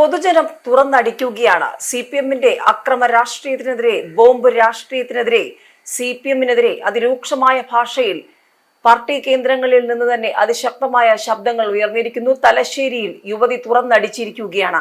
പൊതുജനം തുറന്നടിക്കുകയാണ്. C P എമ്മിന്റെ അക്രമ രാഷ്ട്രീയത്തിനെതിരെ ബോംബ് രാഷ്ട്രീയത്തിനെതിരെ സി പി എമ്മിനെതിരെ അതിരൂക്ഷമായ ഭാഷയിൽ പാർട്ടി കേന്ദ്രങ്ങളിൽ നിന്ന് തന്നെ അതിശക്തമായ ശബ്ദങ്ങൾ ഉയർന്നിരിക്കുന്നു. തലശ്ശേരിയിൽ യുവതി തുറന്നടിച്ചിരിക്കുകയാണ്.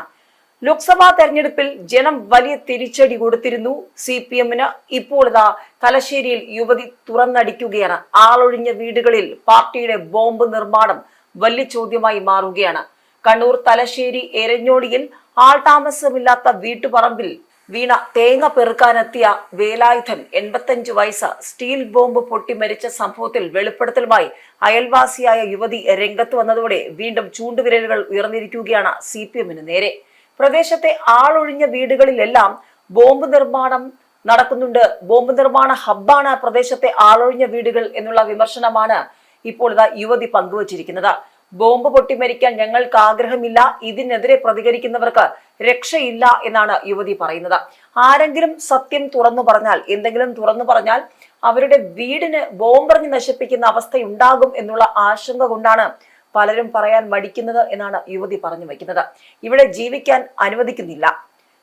ലോക്സഭാ തെരഞ്ഞെടുപ്പിൽ ജനം വലിയ തിരിച്ചടി കൊടുത്തിരുന്നു സി പി എമ്മിന് ഇപ്പോൾ ഇതാ തലശ്ശേരിയിൽ യുവതി തുറന്നടിക്കുകയാണ്. ആളൊഴിഞ്ഞ വീടുകളിൽ പാർട്ടിയുടെ ബോംബ് നിർമ്മാണം വലിയ ചോദ്യമായി മാറുകയാണ്. കണ്ണൂർ തലശ്ശേരി എരഞ്ഞോടിയിൽ ആൾതാമസമില്ലാത്ത വീട്ടുപറമ്പിൽ വീണ തേങ്ങ പെറുക്കാനെത്തിയ വേലായുധൻ എൺപത്തഞ്ച് വയസ്സ് സ്റ്റീൽ ബോംബ് പൊട്ടി മരിച്ച സംഭവത്തിൽ വെളിപ്പെടുത്തലുമായി അയൽവാസിയായ യുവതി രംഗത്ത് വന്നതോടെ വീണ്ടും ചൂണ്ടുവിരലുകൾ ഉയർന്നിരിക്കുകയാണ് സി പി എമ്മിന് നേരെ. പ്രദേശത്തെ ആളൊഴിഞ്ഞ വീടുകളിലെല്ലാം ബോംബ് നിർമ്മാണം നടക്കുന്നുണ്ട്. ബോംബ് നിർമ്മാണ ഹബ്ബാണ് പ്രദേശത്തെ ആളൊഴിഞ്ഞ വീടുകൾ എന്നുള്ള വിമർശനമാണ് ഇപ്പോൾ ഇതാ യുവതി പങ്കുവച്ചിരിക്കുന്നത്. ബോംബ് പൊട്ടിമരിക്കാൻ ഞങ്ങൾക്ക് ആഗ്രഹമില്ല. ഇതിനെതിരെ പ്രതികരിക്കുന്നവർക്ക് രക്ഷയില്ല എന്നാണ് യുവതി പറയുന്നത്. ആരെങ്കിലും സത്യം തുറന്നു പറഞ്ഞാൽ എന്തെങ്കിലും തുറന്നു പറഞ്ഞാൽ അവരുടെ വീടിന് ബോംബെറിഞ്ഞ് നശിപ്പിക്കുന്ന അവസ്ഥയുണ്ടാകും എന്നുള്ള ആശങ്ക കൊണ്ടാണ് പലരും പറയാൻ മടിക്കുന്നത് എന്നാണ് യുവതി പറഞ്ഞു വയ്ക്കുന്നത് ഇവിടെ ജീവിക്കാൻ അനുവദിക്കുന്നില്ല.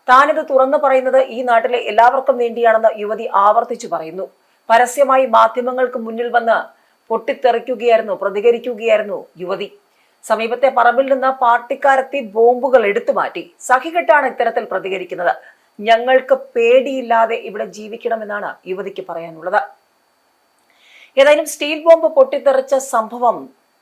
താനിത് തുറന്നു പറയുന്നത് ഈ നാട്ടിലെ എല്ലാവർക്കും വേണ്ടിയാണെന്ന് യുവതി ആവർത്തിച്ചു പറയുന്നു. പരസ്യമായി മാധ്യമങ്ങൾക്ക് മുന്നിൽ വന്ന് പൊട്ടിത്തെറിക്കുകയായിരുന്നു പ്രതികരിക്കുകയായിരുന്നു യുവതി. സമീപത്തെ പറമ്പിൽ നിന്ന് പാർട്ടിക്കാരെത്തി ബോംബുകൾ എടുത്തു മാറ്റി. സഹികെട്ടാണ് ഇത്തരത്തിൽ പ്രതികരിക്കുന്നത്. ഞങ്ങൾക്ക് പേടിയില്ലാതെ ഇവിടെ ജീവിക്കണമെന്നാണ് യുവതിക്ക് പറയാനുള്ളത്. ഏതായാലും സ്റ്റീൽ ബോംബ് പൊട്ടിത്തെറിച്ച സംഭവം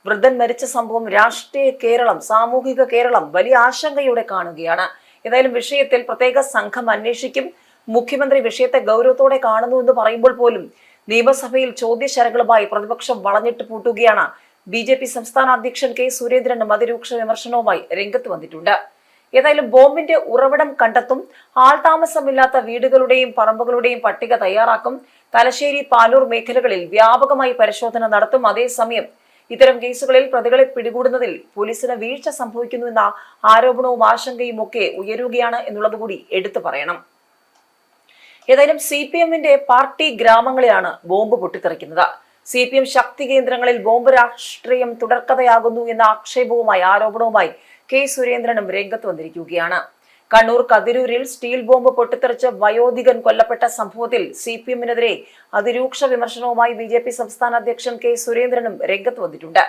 വൃദ്ധൻ മരിച്ച സംഭവം രാഷ്ട്രീയ കേരളം സാമൂഹിക കേരളം വലിയ ആശങ്കയോടെ കാണുകയാണ്. ഏതായാലും വിഷയത്തിൽ പ്രത്യേക സംഘം അന്വേഷിക്കും. മുഖ്യമന്ത്രി വിഷയത്തെ ഗൗരവത്തോടെ കാണുന്നു എന്ന് പറയുമ്പോൾ പോലും നിയമസഭയിൽ ചോദ്യശരങ്ങളുമായി പ്രതിപക്ഷം വളഞ്ഞിട്ട് പൂട്ടുകയാണ്. ബി ജെ പി സംസ്ഥാന അധ്യക്ഷൻ കെ സുരേന്ദ്രനും അതിരൂക്ഷ വിമർശനവുമായി രംഗത്ത് വന്നിട്ടുണ്ട്. ഏതായാലും ബോംബിന്റെ ഉറവിടം കണ്ടെത്തും ആൾതാമസമില്ലാത്ത വീടുകളുടെയും പറമ്പുകളുടെയും പട്ടിക തയ്യാറാക്കും തലശ്ശേരി പാലൂർ മേഖലകളിൽ വ്യാപകമായി പരിശോധന നടത്തും. അതേസമയം ഇത്തരം കേസുകളിൽ പ്രതികളെ പിടികൂടുന്നതിൽ പോലീസിന് വീഴ്ച സംഭവിക്കുന്നുവെന്ന ആരോപണവും ആശങ്കയും ഒക്കെ ഉയരുകയാണ് എന്നുള്ളത് കൂടി എടുത്തു പറയണം. ഏതായാലും സി പി എമ്മിന്റെ പാർട്ടി ഗ്രാമങ്ങളെയാണ് ബോംബ് പൊട്ടിത്തെറിക്കുന്നത്. സി പി എം ശക്തി കേന്ദ്രങ്ങളിൽ ബോംബ് രാഷ്ട്രീയം തുടർക്കഥയാകുന്നു എന്ന ആക്ഷേപവുമായി ആരോപണവുമായി കെ സുരേന്ദ്രനും രംഗത്ത് വന്നിരിക്കുകയാണ്. കണ്ണൂർ കതിരൂരിൽ സ്റ്റീൽ ബോംബ് പൊട്ടിത്തെറിച്ച് വയോധികൻ കൊല്ലപ്പെട്ട സംഭവത്തിൽ സി പി എമ്മിനെതിരെ അതിരൂക്ഷ വിമർശനവുമായി ബി ജെ പി സംസ്ഥാന അധ്യക്ഷൻ കെ സുരേന്ദ്രനും രംഗത്ത് വന്നിട്ടുണ്ട്.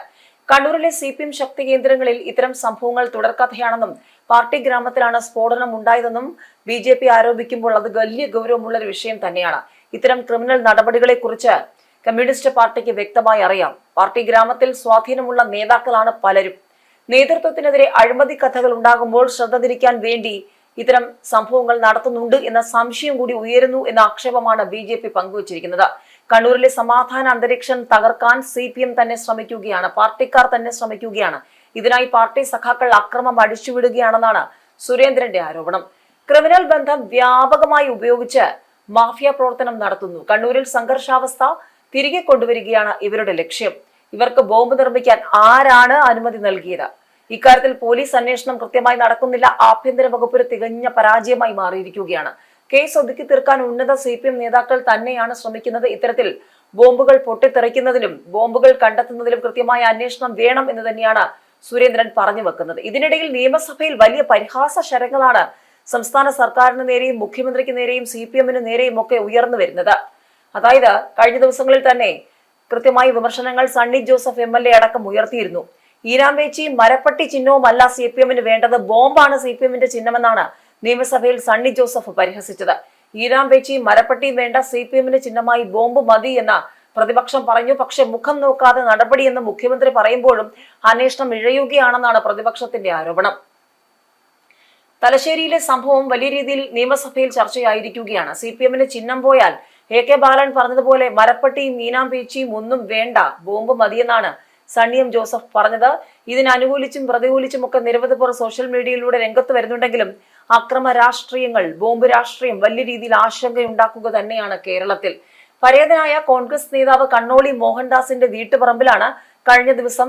കണ്ണൂരിലെ സി പി എം ശക്തി കേന്ദ്രങ്ങളിൽ ഇത്തരം സംഭവങ്ങൾ തുടർക്കഥയാണെന്നും പാർട്ടി ഗ്രാമത്തിലാണ് സ്ഫോടനം ഉണ്ടായതെന്നും ബി ജെ പി ആരോപിക്കുമ്പോൾ അത് വലിയ ഗൗരവമുള്ള ഒരു വിഷയം തന്നെയാണ്. ഇത്തരം ക്രിമിനൽ നടപടികളെ കുറിച്ച് കമ്മ്യൂണിസ്റ്റ് പാർട്ടിക്ക് വ്യക്തമായി അറിയാം. പാർട്ടി ഗ്രാമത്തിൽ സ്വാധീനമുള്ള നേതാക്കളാണ് പലരും. നേതൃത്വത്തിനെതിരെ അഴിമതി കഥകൾ ഉണ്ടാകുമ്പോൾ ശ്രദ്ധ തിരിക്കാൻ വേണ്ടി ഇത്തരം സംഭവങ്ങൾ നടത്തുന്നുണ്ട് എന്ന സംശയം കൂടി ഉയരുന്നു എന്ന ആക്ഷേപമാണ് ബി ജെ പി പങ്കുവച്ചിരിക്കുന്നത്. കണ്ണൂരിലെ സമാധാന അന്തരീക്ഷം തകർക്കാൻ സി പി എം തന്നെ ശ്രമിക്കുകയാണ്. പാർട്ടിക്കാർ തന്നെ ശ്രമിക്കുകയാണ്. ഇതിനായി പാർട്ടി സഖാക്കൾ അക്രമം അടിച്ചുവിടുകയാണെന്നാണ് സുരേന്ദ്രന്റെ ആരോപണം. ക്രിമിനൽ ബന്ധം വ്യാപകമായി ഉപയോഗിച്ച് മാഫിയ പ്രവർത്തനം നടത്തുന്നു. കണ്ണൂരിൽ സംഘർഷാവസ്ഥ തിരികെ കൊണ്ടുവരികയാണ് ഇവരുടെ ലക്ഷ്യം. ഇവർക്ക് ബോംബ് നിർമ്മിക്കാൻ ആരാണ് അനുമതി നൽകിയത്? ഇക്കാര്യത്തിൽ പോലീസ് അന്വേഷണം കൃത്യമായി നടക്കുന്നില്ല. ആഭ്യന്തര വകുപ്പിന് തികഞ്ഞ പരാജയമായി മാറിയിരിക്കുകയാണ്. കേസ് ഒതുക്കി തീർക്കാൻ ഉന്നത സി പി എം നേതാക്കൾ തന്നെയാണ് ശ്രമിക്കുന്നത്. ഇത്തരത്തിൽ ബോംബുകൾ പൊട്ടിത്തെറിക്കുന്നതിലും ബോംബുകൾ കണ്ടെത്തുന്നതിലും കൃത്യമായ അന്വേഷണം വേണം എന്ന് തന്നെയാണ് സുരേന്ദ്രൻ പറഞ്ഞു വെക്കുന്നത്. ഇതിനിടയിൽ നിയമസഭയിൽ വലിയ പരിഹാസ ശരങ്ങളാണ് സംസ്ഥാന സർക്കാരിന് നേരെയും മുഖ്യമന്ത്രിക്ക് നേരെയും സി പി എമ്മിന് നേരെയും ഒക്കെ ഉയർന്നു വരുന്നത്. അതായത് കഴിഞ്ഞ ദിവസങ്ങളിൽ തന്നെ കൃത്യമായി വിമർശനങ്ങൾ Sunny Joseph M L A അടക്കം ഉയർത്തിയിരുന്നു. ഈരാമ്പേച്ചി മരപ്പട്ടി ചിഹ്നവുമല്ല സി പി എമ്മിന് വേണ്ടത്. ബോംബാണ് സി പി എമ്മിന്റെ ചിഹ്നമെന്നാണ് നിയമസഭയിൽ സണ്ണി ജോസഫ് പരിഹസിച്ചത്. ഈരാമ്പേച്ചി മരപ്പട്ടിയും വേണ്ട സി പി എമ്മിന് ചിഹ്നമായി ബോംബ് മതി എന്ന പ്രതിപക്ഷം പറഞ്ഞു. പക്ഷെ മുഖം നോക്കാതെ നടപടിയെന്ന് മുഖ്യമന്ത്രി പറയുമ്പോഴും അന്വേഷണം ഇഴയുകയാണെന്നാണ് പ്രതിപക്ഷത്തിന്റെ ആരോപണം. തലശ്ശേരിയിലെ സംഭവം വലിയ രീതിയിൽ നിയമസഭയിൽ ചർച്ചയായിരിക്കുകയാണ്. സി പി എമ്മിന് ചിഹ്നം പോയാൽ എ കെ ബാലൻ പറഞ്ഞതുപോലെ മരപ്പട്ടിയും മീനാമ്പേച്ചിയും ഒന്നും വേണ്ട ബോംബ് മതിയെന്നാണ് സണ്ണി എം ജോസഫ് പറഞ്ഞത്. ഇതിനനുകൂലിച്ചും പ്രതികൂലിച്ചും ഒക്കെ നിരവധി പേർ സോഷ്യൽ മീഡിയയിലൂടെ രംഗത്ത് വരുന്നുണ്ടെങ്കിലും അക്രമ രാഷ്ട്രീയങ്ങൾ ബോംബ് രാഷ്ട്രീയം വലിയ രീതിയിൽ ആശങ്കയുണ്ടാക്കുക തന്നെയാണ് കേരളത്തിൽ. പരേതനായ കോൺഗ്രസ് നേതാവ് കണ്ണോളി മോഹൻദാസിന്റെ വീട്ടുപറമ്പിലാണ് കഴിഞ്ഞ ദിവസം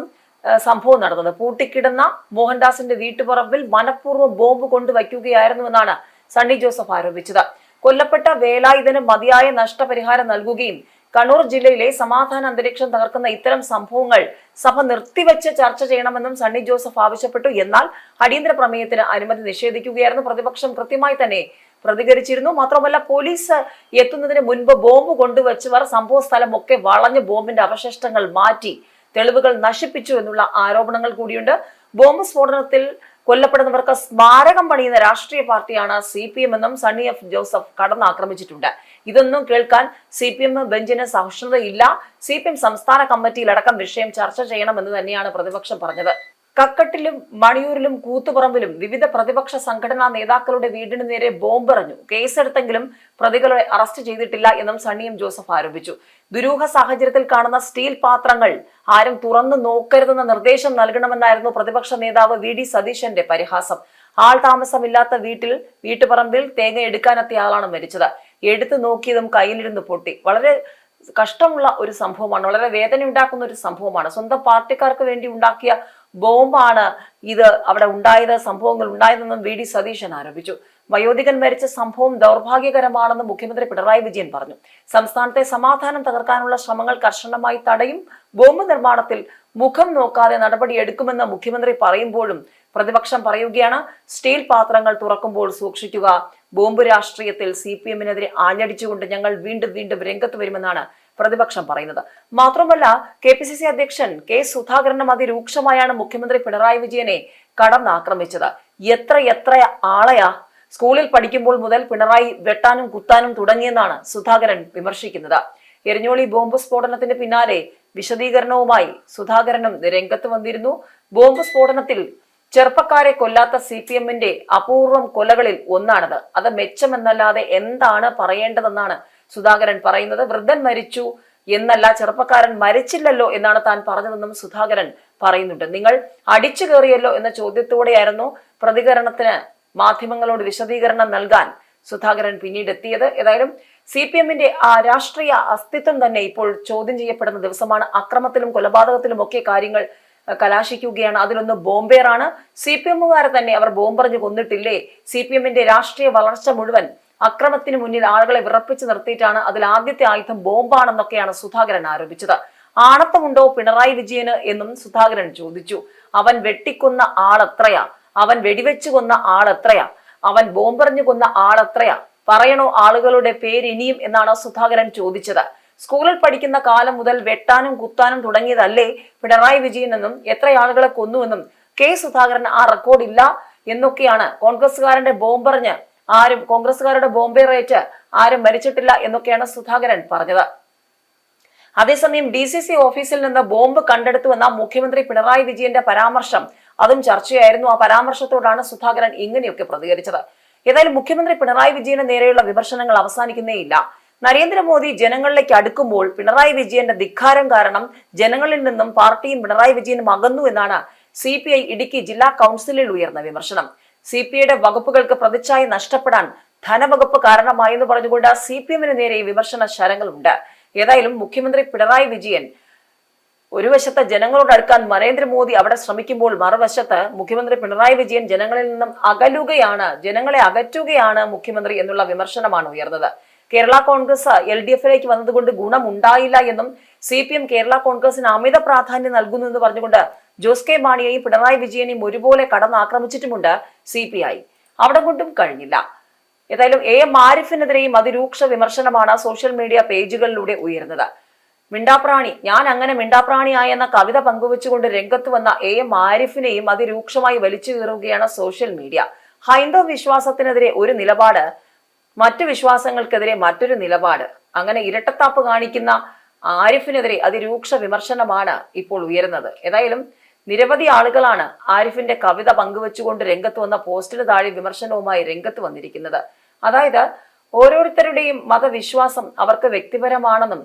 സംഭവം നടന്നത്. പൂട്ടിക്കിടന്ന മോഹൻദാസിന്റെ വീട്ടുപറമ്പിൽ മനഃപൂർവം ബോംബ് കൊണ്ടുവയ്ക്കുകയായിരുന്നുവെന്നാണ് സണ്ണി ജോസഫ് ആരോപിച്ചത്. കൊല്ലപ്പെട്ട വേലായുധന് മതിയായ നഷ്ടപരിഹാരം നൽകുകയും കണ്ണൂർ ജില്ലയിലെ സമാധാന അന്തരീക്ഷം തകർക്കുന്ന ഇത്തരം സംഭവങ്ങൾ സഭ നിർത്തിവെച്ച് ചർച്ച ചെയ്യണമെന്നും സണ്ണി ജോസഫ് ആവശ്യപ്പെട്ടു. എന്നാൽ അടിയന്തര പ്രമേയത്തിന് അനുമതി നിഷേധിക്കുകയായിരുന്നു. പ്രതിപക്ഷം കൃത്യമായി തന്നെ പ്രതികരിച്ചിരുന്നു. മാത്രമല്ല പോലീസ് എത്തുന്നതിന് മുൻപ് ബോംബ് കൊണ്ടുവച്ചവർ സംഭവ സ്ഥലമൊക്കെ വളഞ്ഞ് ബോംബിന്റെ അവശിഷ്ടങ്ങൾ മാറ്റി തെളിവുകൾ നശിപ്പിച്ചു എന്നുള്ള ആരോപണങ്ങൾ കൂടിയുണ്ട്. ബോംബ് സ്ഫോടനത്തിൽ കൊല്ലപ്പെടുന്നവർക്ക് സ്മാരകം പണിയുന്ന രാഷ്ട്രീയ പാർട്ടിയാണ് സി എന്നും സണ്ണി എഫ് ജോസഫ് കടന്നാക്രമിച്ചിട്ടുണ്ട്. ഇതൊന്നും കേൾക്കാൻ സി പി എം ബെഞ്ചിന് സഹിഷ്ണുതയില്ല സി പി എം സംസ്ഥാന കമ്മിറ്റിയിലടക്കം വിഷയം ചർച്ച ചെയ്യണമെന്ന് തന്നെയാണ് പ്രതിപക്ഷം പറഞ്ഞത്. കക്കട്ടിലും മണിയൂരിലും കൂത്തുപറമ്പിലും വിവിധ പ്രതിപക്ഷ സംഘടനാ നേതാക്കളുടെ വീടിന് നേരെ ബോംബെറിഞ്ഞു. കേസെടുത്തെങ്കിലും പ്രതികളെ അറസ്റ്റ് ചെയ്തിട്ടില്ല എന്നും സണ്ണിയും ജോസഫ് ആരോപിച്ചു. ദുരൂഹ സാഹചര്യത്തിൽ കാണുന്ന സ്റ്റീൽ പാത്രങ്ങൾ ആരും തുറന്നു നോക്കരുതെന്ന നിർദ്ദേശം നൽകണമെന്നായിരുന്നു പ്രതിപക്ഷ നേതാവ് വി ഡി സതീശന്റെ പരിഹാസം. ആൾ താമസമില്ലാത്ത വീട്ടിൽ വീട്ടുപറമ്പിൽ തേങ്ങ എടുക്കാനെത്തിയ ആളാണ് മരിച്ചത്. എടുത്തു നോക്കിയതും കയ്യിലിരുന്ന് പൊട്ടി. വളരെ കഷ്ടമുള്ള ഒരു സംഭവമാണ്. വളരെ വേദന ഉണ്ടാക്കുന്ന ഒരു സംഭവമാണ്. സ്വന്തം പാർട്ടിക്കാർക്ക് വേണ്ടി ഉണ്ടാക്കിയ ബോംബാണ് ഇത് അവിടെ ഉണ്ടായത് സംഭവങ്ങൾ ഉണ്ടായതെന്നും വി ഡി സതീശൻ ആരോപിച്ചു. വയോധികൻ മരിച്ച സംഭവം ദൗർഭാഗ്യകരമാണെന്ന് മുഖ്യമന്ത്രി പിണറായി വിജയൻ പറഞ്ഞു. സംസ്ഥാനത്തെ സമാധാനം തകർക്കാനുള്ള ശ്രമങ്ങൾ കർശനമായി തടയും ബോംബ് നിർമ്മാണത്തിൽ മുഖം നോക്കാതെ നടപടിയെടുക്കുമെന്ന് മുഖ്യമന്ത്രി പറയുമ്പോഴും പ്രതിപക്ഷം പറയുകയാണ് സ്റ്റീൽ പാത്രങ്ങൾ തുറക്കുമ്പോൾ സൂക്ഷിക്കുക. ബോംബ് രാഷ്ട്രീയത്തിൽ സി പി എമ്മിനെതിരെ ആഞ്ഞടിച്ചുകൊണ്ട് ഞങ്ങൾ വീണ്ടും വീണ്ടും രംഗത്ത് വരുമെന്നാണ് പ്രതിപക്ഷം പറയുന്നത്. മാത്രമല്ല കെ പി സി സി അധ്യക്ഷൻ കെ സുധാകരനും അതിരൂക്ഷമായാണ് മുഖ്യമന്ത്രി പിണറായി വിജയനെ കടന്നാക്രമിച്ചത്. എത്ര എത്ര ആളെയാ സ്കൂളിൽ പഠിക്കുമ്പോൾ മുതൽ പിണറായി വെട്ടാനും കുത്താനും തുടങ്ങിയെന്നാണ് സുധാകരൻ വിമർശിക്കുന്നത്. എരിഞ്ഞോളി ബോംബ് സ്ഫോടനത്തിന് പിന്നാലെ വിശദീകരണവുമായി സുധാകരനും രംഗത്ത് വന്നിരുന്നു. ബോംബ് സ്ഫോടനത്തിൽ ചെറുപ്പക്കാരെ കൊല്ലാത്ത സി പി എമ്മിന്റെ അപൂർവം കൊലകളിൽ ഒന്നാണത്. അത് മെച്ചമെന്നല്ലാതെ എന്താണ് പറയേണ്ടതെന്നാണ് സുധാകരൻ പറയുന്നത്. വൃദ്ധൻ മരിച്ചു എന്നല്ല ചെറുപ്പക്കാരൻ മരിച്ചില്ലല്ലോ എന്നാണ് താൻ പറഞ്ഞതെന്നും സുധാകരൻ പറയുന്നുണ്ട്. നിങ്ങൾ അടിച്ചു കയറിയല്ലോ എന്ന ചോദ്യത്തോടെയായിരുന്നു പ്രതികരണത്തിന് മാധ്യമങ്ങളോട് വിശദീകരണം നൽകാൻ സുധാകരൻ പിന്നീട് എത്തിയത് ഏതായാലും സി പി എമ്മിന്റെ ആ രാഷ്ട്രീയ അസ്തിത്വം തന്നെ ഇപ്പോൾ ചോദ്യം ചെയ്യപ്പെടുന്ന ദിവസമാണ്. അക്രമത്തിലും കൊലപാതകത്തിലും ഒക്കെ കാര്യങ്ങൾ കലാശിക്കുകയാണ്. അതിലൊന്ന് ബോംബേറാണ്. സി പി എമ്മുകാരെ തന്നെ അവർ ബോംബെറിഞ്ഞ് കൊന്നിട്ടില്ലേ? സി പി എമ്മിന്റെ രാഷ്ട്രീയ വളർച്ച മുഴുവൻ അക്രമത്തിന് മുന്നിൽ ആളുകളെ വിറപ്പിച്ച് നിർത്തിയിട്ടാണ് അതിൽ ആദ്യത്തെ ആയുധം ബോംബാണെന്നൊക്കെയാണ് സുധാകരൻ ആരോപിച്ചത്. ആണത്തമുണ്ടോ പിണറായി വിജയന് എന്നും സുധാകരൻ ചോദിച്ചു. അവൻ വെട്ടിക്കൊന്ന ആളെത്രയാ? അവൻ വെടിവെച്ചു കൊന്ന ആളെത്രയാ? അവൻ ബോംബറിഞ്ഞു കൊന്ന ആളെത്രയാ? പറയണോ ആളുകളുടെ പേര് ഇനിയും എന്നാണ് സുധാകരൻ ചോദിച്ചത്. സ്കൂളിൽ പഠിക്കുന്ന കാലം മുതൽ വെട്ടാനും കുത്താനും തുടങ്ങിയതല്ലേ പിണറായി വിജയൻ എന്നും എത്ര ആളുകളെ കൊന്നുവെന്നും കെ സുധാകരൻ ആ റെക്കോർഡ് ഇല്ല എന്നൊക്കെയാണ് കോൺഗ്രസുകാരന്റെ ബോംബെറിഞ്ഞ്. ആരും കോൺഗ്രസുകാരുടെ ബോംബേറേറ്റ് ആരും മരിച്ചിട്ടില്ല എന്നൊക്കെയാണ് സുധാകരൻ പറഞ്ഞത്. അതേസമയം ഡി സി സി ഓഫീസിൽ നിന്ന് ബോംബ് കണ്ടെടുത്തുവെന്ന മുഖ്യമന്ത്രി പിണറായി വിജയന്റെ പരാമർശം അതും ചർച്ചയായിരുന്നു. ആ പരാമർശത്തോടാണ് സുധാകരൻ ഇങ്ങനെയൊക്കെ പ്രതികരിച്ചത്. ഏതായാലും മുഖ്യമന്ത്രി പിണറായി വിജയന് നേരെയുള്ള വിമർശനങ്ങൾ അവസാനിക്കുന്നേയില്ല. നരേന്ദ്രമോദി ജനങ്ങളിലേക്ക് അടുക്കുമ്പോൾ പിണറായി വിജയന്റെ ധിക്കാരം കാരണം ജനങ്ങളിൽ നിന്നും പാർട്ടിയും പിണറായി വിജയനും അകന്നു എന്നാണ് സി പി ഐ ഇടുക്കി ജില്ലാ കൗൺസിലിൽ ഉയർന്ന വിമർശനം. സി പി ഐയുടെ വകുപ്പുകൾക്ക് പ്രതിച്ഛായ നഷ്ടപ്പെടാൻ ധനവകുപ്പ് കാരണമായെന്ന് പറഞ്ഞുകൊണ്ട് സി പി എമ്മിന് നേരെ വിമർശന ശരങ്ങളുണ്ട്. ഏതായാലും മുഖ്യമന്ത്രി പിണറായി വിജയൻ ഒരു വശത്ത് ജനങ്ങളോട് അടുക്കാൻ നരേന്ദ്രമോദി അവിടെ ശ്രമിക്കുമ്പോൾ മറുവശത്ത് മുഖ്യമന്ത്രി പിണറായി വിജയൻ ജനങ്ങളിൽ നിന്നും അകലുകയാണ് ജനങ്ങളെ അകറ്റുകയാണ് മുഖ്യമന്ത്രി എന്നുള്ള വിമർശനമാണ് ഉയർന്നത്. കേരള കോൺഗ്രസ് എൽ ഡി എഫിലേക്ക് വന്നതുകൊണ്ട് ഗുണമുണ്ടായില്ല എന്നും സി പി എം കേരള കോൺഗ്രസിന് അമിത പ്രാധാന്യം നൽകുന്നു എന്ന് പറഞ്ഞുകൊണ്ട് ജോസ് കെ മാണിയെയും പിണറായി വിജയനെയും ഒരുപോലെ കടന്നാക്രമിച്ചിട്ടുമുണ്ട് സി പി ഐ. അവിടെ കൊണ്ടും കഴിഞ്ഞില്ല. ഏതായാലും എ എം ആരിഫിനെതിരെയും അതിരൂക്ഷ വിമർശനമാണ് സോഷ്യൽ മീഡിയ പേജുകളിലൂടെ ഉയർന്നത് മിണ്ടാപ്രാണി ഞാൻ അങ്ങനെ മിണ്ടാപ്രാണിയായെന്ന കവിത പങ്കുവച്ചുകൊണ്ട് രംഗത്ത് വന്ന എ എം ആരിഫിനെയും അതിരൂക്ഷമായി വലിച്ചു കീറുകയാണ് സോഷ്യൽ മീഡിയ. ഹൈന്ദവ വിശ്വാസത്തിനെതിരെ ഒരു നിലപാട് മറ്റു വിശ്വാസങ്ങൾക്കെതിരെ മറ്റൊരു നിലപാട്. അങ്ങനെ ഇരട്ടത്താപ്പ് കാണിക്കുന്ന ആരിഫിനെതിരെ അതിരൂക്ഷ വിമർശനമാണ് ഇപ്പോൾ ഉയരുന്നത്. ഏതായാലും നിരവധി ആളുകളാണ് ആരിഫിന്റെ കവിത പങ്കുവച്ചുകൊണ്ട് രംഗത്ത് വന്ന പോസ്റ്റിന് താഴെ വിമർശനവുമായി രംഗത്ത് വന്നിരിക്കുന്നത്. അതായത് ഓരോരുത്തരുടെയും മതവിശ്വാസം അവർക്ക് വ്യക്തിപരമാണെന്നും